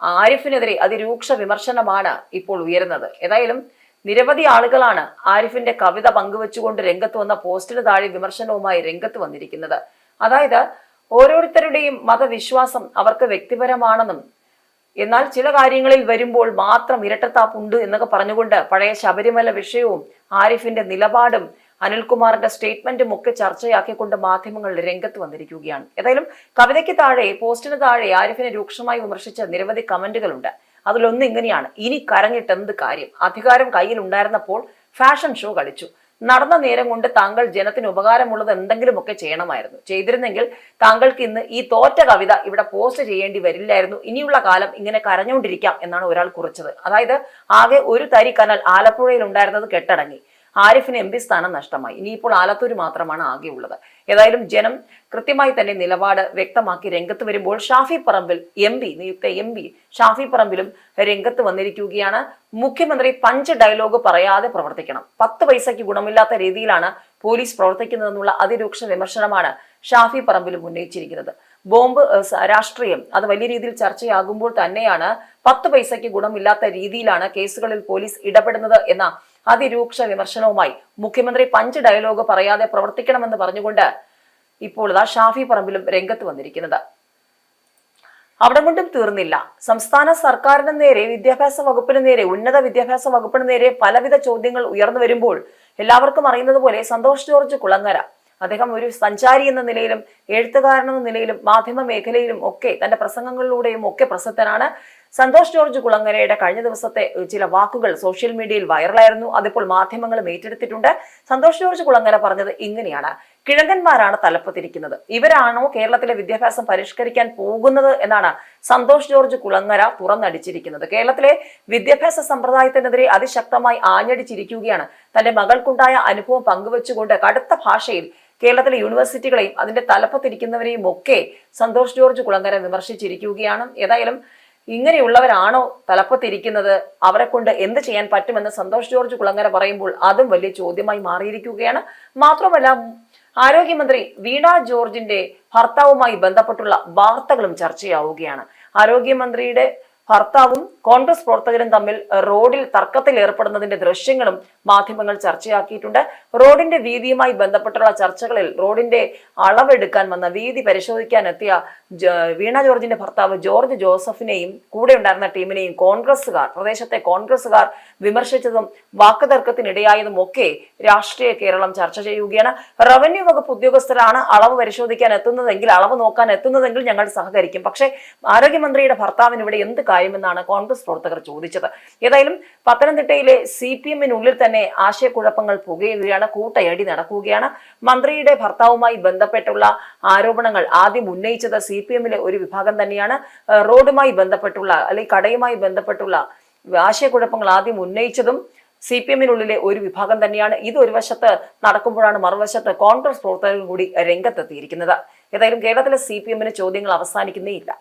ആരിഫിനെതിരെ അതിരൂക്ഷ വിമർശനമാണ് ഇപ്പോൾ ഉയരുന്നത്. ഏതായാലും നിരവധി ആളുകളാണ് ആരിഫിന്റെ കവിത പങ്കുവെച്ചുകൊണ്ട് രംഗത്ത് വന്ന പോസ്റ്റിന് താഴെ വിമർശനവുമായി രംഗത്ത് വന്നിരിക്കുന്നത്. അതായത് ഓരോരുത്തരുടെയും മതവിശ്വാസം അവർക്ക് വ്യക്തിപരമാണെന്നും എന്നാൽ ചില കാര്യങ്ങളിൽ വരുമ്പോൾ മാത്രം ഇരട്ടത്താപ്പുണ്ട് എന്നൊക്കെ പറഞ്ഞുകൊണ്ട് പഴയ ശബരിമല വിഷയവും ആരിഫിന്റെ നിലപാടും അനിൽകുമാറിന്റെ സ്റ്റേറ്റ്മെന്റും ഒക്കെ ചർച്ചയാക്കിക്കൊണ്ട് മാധ്യമങ്ങൾ രംഗത്ത് വന്നിരിക്കുകയാണ്. ഏതായാലും കവിതയ്ക്ക് താഴെ പോസ്റ്റിന് താഴെ ആരിഫിനെ രൂക്ഷമായി വിമർശിച്ച നിരവധി കമന്റുകളുണ്ട്. അതിലൊന്ന് ഇങ്ങനെയാണ്. ഇനി കരഞ്ഞിട്ട് എന്ത് കാര്യം? അധികാരം കയ്യിൽ ഉണ്ടായിരുന്നപ്പോൾ ഫാഷൻ ഷോ കളിച്ചു. നടന്ന നേരം കൊണ്ട് താങ്കൾ ജനത്തിന് ഉപകാരമുള്ളത് എന്തെങ്കിലുമൊക്കെ ചെയ്യണമായിരുന്നു. ചെയ്തിരുന്നെങ്കിൽ താങ്കൾക്ക് ഇന്ന് ഈ തോറ്റ കവിത ഇവിടെ പോസ്റ്റ് ചെയ്യേണ്ടി വരില്ലായിരുന്നു. ഇനിയുള്ള കാലം ഇങ്ങനെ കരഞ്ഞുകൊണ്ടിരിക്കാം എന്നാണ് ഒരാൾ കുറിച്ചത്. അതായത് ആകെ ഒരു തരി കനൽ ആലപ്പുഴയിൽ ഉണ്ടായിരുന്നത് കെട്ടടങ്ങി. ആരിഫിന് എം പി സ്ഥാനം നഷ്ടമായി. ഇനിയിപ്പോൾ ആലത്തൂർ മാത്രമാണ് ആകെ ഉള്ളത്. ഏതായാലും ജനം കൃത്യമായി തന്നെ നിലപാട് വ്യക്തമാക്കി രംഗത്ത് വരുമ്പോൾ ഷാഫി പറമ്പിൽ എം പി നിയുക്ത എം പി ഷാഫി പറമ്പിലും രംഗത്ത് വന്നിരിക്കുകയാണ്. മുഖ്യമന്ത്രി പഞ്ച് ഡയലോഗ് പറയാതെ പ്രവർത്തിക്കണം. പത്ത് പൈസയ്ക്ക് ഗുണമില്ലാത്ത രീതിയിലാണ് പോലീസ് പ്രവർത്തിക്കുന്നതെന്നുള്ള അതിരൂക്ഷ വിമർശനമാണ് ഷാഫി പറമ്പിലും ഉന്നയിച്ചിരിക്കുന്നത്. ബോംബ് രാഷ്ട്രീയം അത് വലിയ രീതിയിൽ ചർച്ചയാകുമ്പോൾ തന്നെയാണ് പത്ത് പൈസയ്ക്ക് ഗുണമില്ലാത്ത രീതിയിലാണ് കേസുകളിൽ പോലീസ് ഇടപെടുന്നത് എന്ന അതിരൂക്ഷ വിമർശനവുമായി മുഖ്യമന്ത്രി പഞ്ച് ഡയലോഗ് പറയാതെ പ്രവർത്തിക്കണമെന്ന് പറഞ്ഞുകൊണ്ട് ഇപ്പോൾ ഇതാ ഷാഫി പറമ്പിലും രംഗത്ത് വന്നിരിക്കുന്നത്. അവിടെ കൊണ്ടും തീർന്നില്ല. സംസ്ഥാന സർക്കാരിന് നേരെ വിദ്യാഭ്യാസ വകുപ്പിന് നേരെ ഉന്നത വിദ്യാഭ്യാസ വകുപ്പിന് നേരെ പലവിധ ചോദ്യങ്ങൾ ഉയർന്നു വരുമ്പോൾ എല്ലാവർക്കും അറിയുന്നത് പോലെ സന്തോഷ് ജോർജ് കുളങ്ങര. അദ്ദേഹം ഒരു സഞ്ചാരി എന്ന നിലയിലും എഴുത്തുകാരൻ എന്ന നിലയിലും മാധ്യമ മേഖലയിലും ഒക്കെ തന്റെ പ്രസംഗങ്ങളിലൂടെയും ഒക്കെ പ്രസിദ്ധനാണ് സന്തോഷ് ജോർജ് കുളങ്ങരയുടെ കഴിഞ്ഞ ദിവസത്തെ ചില വാക്കുകൾ സോഷ്യൽ മീഡിയയിൽ വൈറലായിരുന്നു. അതിപ്പോൾ മാധ്യമങ്ങൾ ഏറ്റെടുത്തിട്ടുണ്ട്. സന്തോഷ് ജോർജ് കുളങ്ങര പറഞ്ഞത് ഇങ്ങനെയാണ്. കിഴങ്ങന്മാരാണ് തലപ്പത്തിരിക്കുന്നത്. ഇവരാണോ കേരളത്തിലെ വിദ്യാഭ്യാസം പരിഷ്കരിക്കാൻ പോകുന്നത് എന്നാണ് സന്തോഷ് ജോർജ് കുളങ്ങര തുറന്നടിച്ചിരിക്കുന്നത്. കേരളത്തിലെ വിദ്യാഭ്യാസ സമ്പ്രദായത്തിനെതിരെ അതിശക്തമായി ആഞ്ഞടിച്ചിരിക്കുകയാണ്. തന്റെ മകൾക്കുണ്ടായ അനുഭവം പങ്കുവച്ചുകൊണ്ട് കടുത്ത ഭാഷയിൽ കേരളത്തിലെ യൂണിവേഴ്സിറ്റികളെയും അതിന്റെ തലപ്പത്തിരിക്കുന്നവരെയും ഒക്കെ സന്തോഷ് ജോർജ് കുളങ്ങര വിമർശിച്ചിരിക്കുകയാണ്. ഏതായാലും ഇങ്ങനെയുള്ളവരാണോ തലപ്പത്തിരിക്കുന്നത്? അവരെ കൊണ്ട് എന്ത് ചെയ്യാൻ പറ്റുമെന്ന് സന്തോഷ് ജോർജ് കുളങ്ങര പറയുമ്പോൾ അതും വലിയ ചോദ്യമായി മാറിയിരിക്കുകയാണ്. മാത്രമല്ല ആരോഗ്യമന്ത്രി വീണ ജോർജിന്റെ ഭർത്താവുമായി ബന്ധപ്പെട്ടുള്ള വാർത്തകളും ചർച്ചയാവുകയാണ്. ആരോഗ്യമന്ത്രിയുടെ ഭർത്താവും കോൺഗ്രസ് പ്രവർത്തകരും തമ്മിൽ റോഡിൽ തർക്കത്തിൽ ഏർപ്പെടുന്നതിന്റെ ദൃശ്യങ്ങളും മാധ്യമങ്ങൾ ചർച്ചയാക്കിയിട്ടുണ്ട്. റോഡിന്റെ വീതിയുമായി ബന്ധപ്പെട്ടുള്ള ചർച്ചകളിൽ റോഡിന്റെ അളവെടുക്കാൻ വന്ന വീതി പരിശോധിക്കാൻ എത്തിയ വീണ ജോർജിന്റെ ഭർത്താവ് ജോർജ് ജോസഫിനെയും കൂടെ ഉണ്ടായിരുന്ന ടീമിനെയും കോൺഗ്രസുകാർ പ്രദേശത്തെ കോൺഗ്രസുകാർ വിമർശിച്ചതും വാക്കുതർക്കത്തിനിടയായതും ഒക്കെ രാഷ്ട്രീയ കേരളം ചർച്ച ചെയ്യുകയാണ്. റവന്യൂ വകുപ്പ് ഉദ്യോഗസ്ഥരാണ് അളവ് പരിശോധിക്കാൻ എത്തുന്നതെങ്കിൽ അളവ് നോക്കാൻ എത്തുന്നതെങ്കിൽ ഞങ്ങൾ സഹകരിക്കും. പക്ഷേ ആരോഗ്യമന്ത്രിയുടെ ഭർത്താവിന് ഇവിടെ എന്ത് കാര്യമെന്നാണ് കോൺഗ്രസ് പ്രവർത്തകർ ചോദിച്ചത്. ഏതായാലും പത്തനംതിട്ടയിലെ സി പി എമ്മിനുള്ളിൽ തന്നെ ആശയക്കുഴപ്പങ്ങൾ പുകയുകയാണ് കൂട്ടയടി നടക്കുകയാണ്. മന്ത്രിയുടെ ഭർത്താവുമായി ബന്ധപ്പെട്ടുള്ള ആരോപണങ്ങൾ ആദ്യം ഉന്നയിച്ചത് സി പി എമ്മിലെ ഒരു വിഭാഗം തന്നെയാണ്. റോഡുമായി ബന്ധപ്പെട്ടുള്ള അല്ലെങ്കിൽ കടയുമായി ബന്ധപ്പെട്ടുള്ള ആശയക്കുഴപ്പങ്ങൾ ആദ്യം ഉന്നയിച്ചതും സി പി എമ്മിനുള്ളിലെ ഒരു വിഭാഗം തന്നെയാണ്. ഇത് ഒരു വശത്ത് നടക്കുമ്പോഴാണ് മറുവശത്ത് കോൺഗ്രസ് പ്രവർത്തകരും കൂടി രംഗത്തെത്തിയിരിക്കുന്നത്. ഏതായാലും കേരളത്തിലെ സി പി എമ്മിന് ചോദ്യങ്ങൾ അവസാനിക്കുന്നേയില്ല